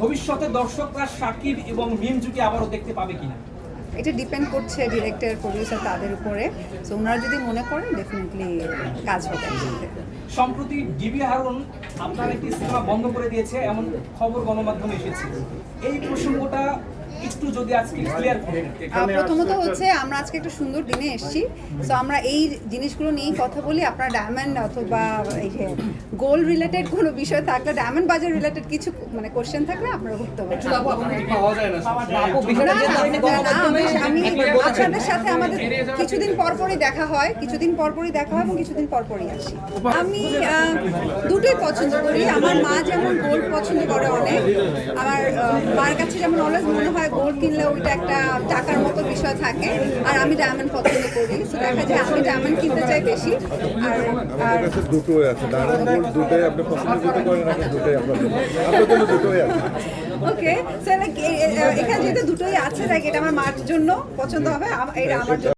ভবিষ্যতে দর্শকরা সাকিব এবং মিম জুটি আবারও দেখতে পাবে কিনা? এটা ডিপেন্ড করছে ডিরেক্টর প্রডিউসার তাদের উপরে। সো ওনারা যদি মনে করেন ডেফিনেটলি কাজ হবে সম্প্রতি ডিবি হারুন আপনার একটি সিনেমা বন্ধ করে দিয়েছে এমন খবর গণমাধ্যমে এসেছে। এই প্রসঙ্গটা একটু যদি আজকে ক্লিয়ার করেন। প্রথমত হচ্ছে আমরা আজকে একটা সুন্দর দিনে এসেছি। সো আমরা এই জিনিসগুলো নিয়েই কথা বলি। আপনার ডায়মন্ড অথবা এই যে গোল্ড রিলেটেড কোনো বিষয় থাকলে ডায়মন্ড বাজার রিলেটেড কিছু মানে কোশ্চেন থাকলে আপনারা করতে পারেন আমি। আপনাদের সাথে আমাদের কিছুদিন পর পরই দেখা হয় কিছুদিন পর পরই দেখা হয় এবং কিছুদিন পর পরই আসি আমি দুটোই পছন্দ করি। আমার মা যেমন গোল্ড পছন্দ করে অনেক আমার মার কাছে যেমন অলওয়েজ মনে হয় গোল্ড কিনলে ওইটা একটা টাকার মতো বিষয় থাকে। আর আমি ডায়মন্ড পছন্দ করি। তো দেখা যায় আমি ডায়মন্ড কিনতে চাই বেশি। আর আর কাছে দুটোই আছে। ডায়মন্ড গোল্ড দুটোই আপনি পছন্দ করতে পারেন নাকি দুটোই আপনার জন্য আপনার জন্য দুটোই আছে। ওকে স্যার এখানে যেহেতু দুটোই আছে লাইক এটা আমার মার জন্য পছন্দ হবে। এটা আমার জন্য